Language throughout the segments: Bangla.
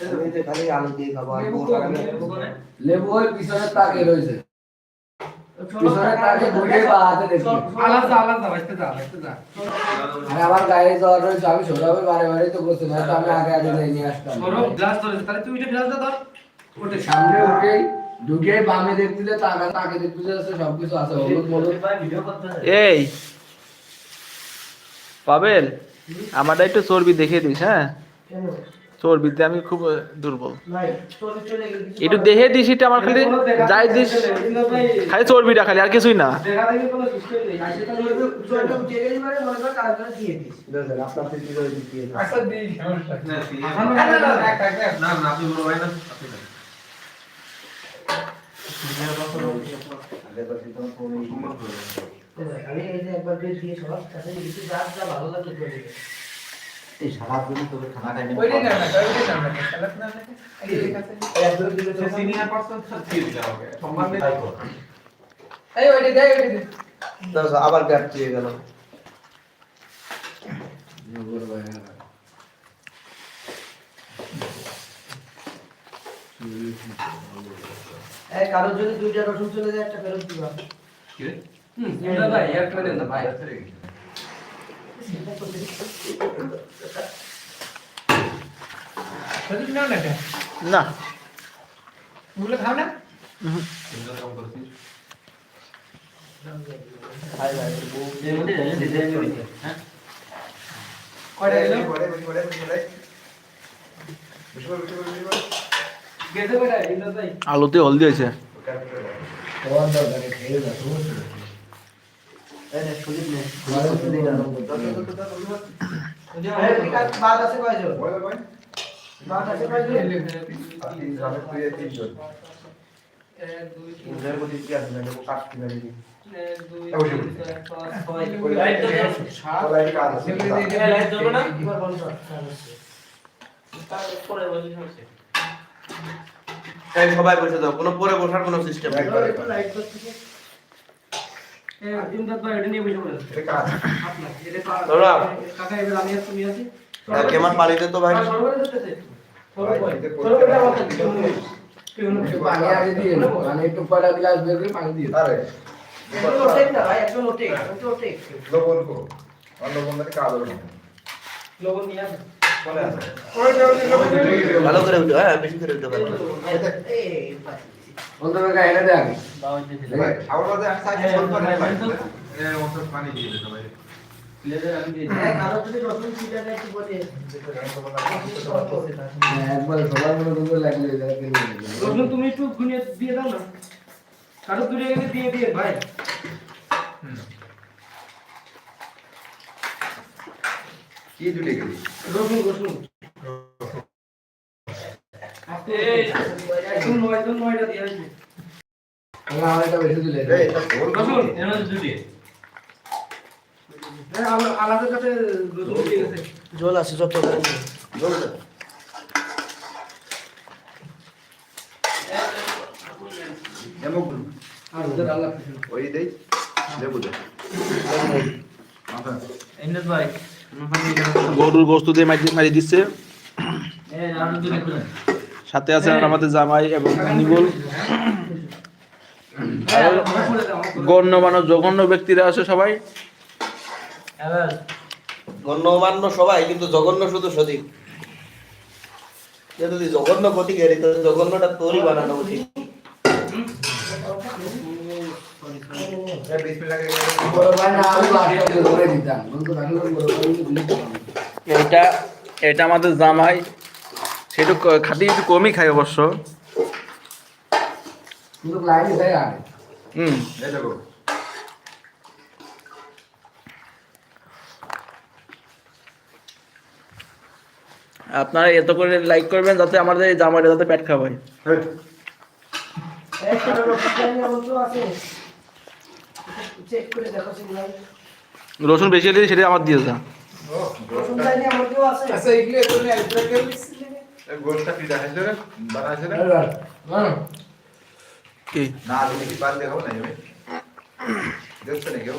আমি তো খালি আলু দিয়ে খাব লেবু ওই পিছনের তাকে রয়েছে। আমার গায়ে জ্বর আমি সৌরভের বারে বারে তো করছি না তো আমি আগে আগে নিয়ে আসতাম। সামনে উঠেই ঢুকেই বামে দেখতেছে তাকে তাকে দেখতেছে আছে সবকিছু আছে হলুদ মলুদ। এই পাবেল আমারটা একটু চর্বি দেখে দিস হ্যাঁ? চর্বিতে আমি খুব দুর্বল। একটু দেহে দিস এটা আমার খালি যাই দিস। খালি চর্বিটা খালি আর কিছুই না। আমি এই যে একবার দিয়ে কিছু যা যা ভালো লাগে করে দিবে এই সারা দিন তোকে খানা টাইমে ওইটাই না না ওইটাই না না সালাদ না না এই ঠিক আছে একদম দিলে তো সিনিয়র পারসন দিয়ে দিতে হবে সম্মান এই ওইটাই দে ওইটাই দে দাও, আবার গ্যাপ দিয়ে গেল। কারোর যদি দুইটা রসুন চলে যায় একটা ফেরত দিবা। হুম না ভাই ইয়ার করে না ভাই। না। না? না ওগুলো খাও না আলুতে হলদি আছে। সবাই বসে দাও কোনো পরে বসার কোনো সিস্টেম নেই। নেই কেউ নেই একটু পানি আগে দিয়ে পানি একটু কয়টা গ্লাস বের করে পানি দিয়ে ভাই লবণ নিয়ে আসেন ভালো করে উঠো হ্যাঁ বেশি করে উঠো এই এনে দে আগে। হবে। হ্যাঁ, দেয়। হ্যাঁ, যাবে। রসুন তুমি একটু গুনিয়ে দিয়ে দাও না। কারও দূরে গেলে দিয়ে দিয়ে ভাই। কি দুটে গেলি? রসুন রসুন। জল আছে যত জল দে। আর ওদের আলাদা কিছু ওই দেই ভাই গরুর গোস্ত দিয়ে মারি মারি দিচ্ছে সাথে আছেন আমাদের জামাই এবং নিবল। গণ্যমান্য জঘন্য ব্যক্তিরা আছে সবাই। গণ্যমান্য সবাই কিন্তু জঘন্য শুধু সদীপ যদি জঘন্য ক্ষতি করি তো জঘন্যটা তোরই বানানো উচিত। গুলি এটা এটা আমাদের জামাই। সেটু খাতি একটু কমই খাই অবশ্য। হুম। আপনারা এত করে লাইক করবেন যাতে আমাদের এই জামাইটা যাতে পেট খাওয়ায় একটা রসুন বেশি হলে সেটা আমার দিয়ে যা রসুন আছে। আচ্ছা এগুলো গোশটা কি দেখাইছে রে বানাইছে রে এবার কি? না তুমি কি পান দেখাও না আমি দেখছ না কেউ?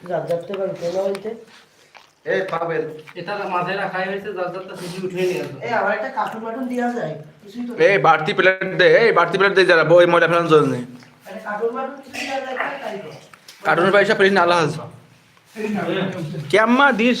যা দেখতে কেন হইতে এই পাবেল। এটা মাথায় রাখা হয়েছে যার যারটা উঠে নিয়ে আসো এই আমার একটা কার্টুন বাটন দেওয়া যায়। কিছুই তো এই বাড়তি প্লেট দে এই বাড়তি প্লেট দে যারা বই ময়লা ফেলানোর জন্য। কার্টুন বাটন কিছু যায় কার্টুনের পয়সা আলাদা কেম্মা দিস?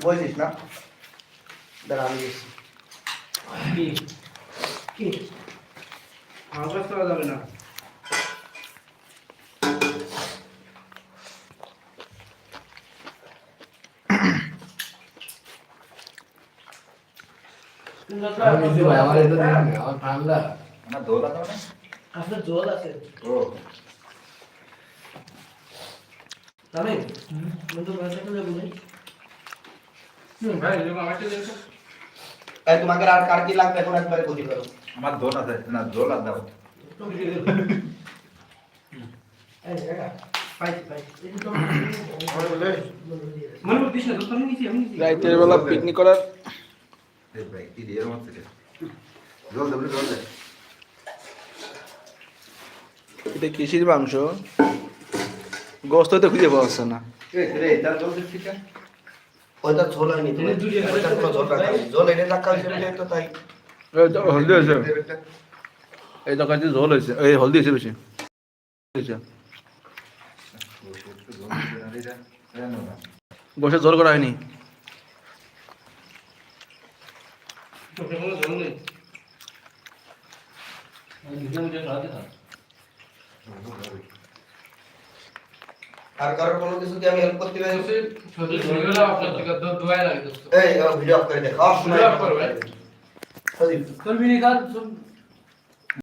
বলছিস না? দাঁড়া আমি গেছি। কি? কি? আওয়াজ করা যাবে না। আমার এটা দেখেন না, আমার ঠান্ডা। আমার দোল আছে না। আপনার জল আছে। ও। আমি তো তুলে বলি এই তোমাকে আর কার কি লাগবে? এখন একবারে করো। আমার দোল আছে না দোল আর দাও। মনে রাইতের বেলা পিকনিক করার এটা কৃষির মাংস। গোস্ত তো খুঁজে পাওয়া যাচ্ছে না। ওইটা ঝোল হয়নি তুমি ওইটা কোনো ঝোল রাখা ঝোল এনে রাখা হয়েছে বলে তো তাই। হলদি হয়েছে এই দোকানটি ঝোল হয়েছে। এই হলদি হয়েছে বেশি। গোসে ঝোল করা হয়নি। কোনো নেই। আর কারোর কোনো কিছু কি আমি হেল্প করতে পারি? দোয়া লাগে দোস্ত। এই আমার ভিডিও অফ করে দে খাওয়ার সময় Video করবে? তোর খান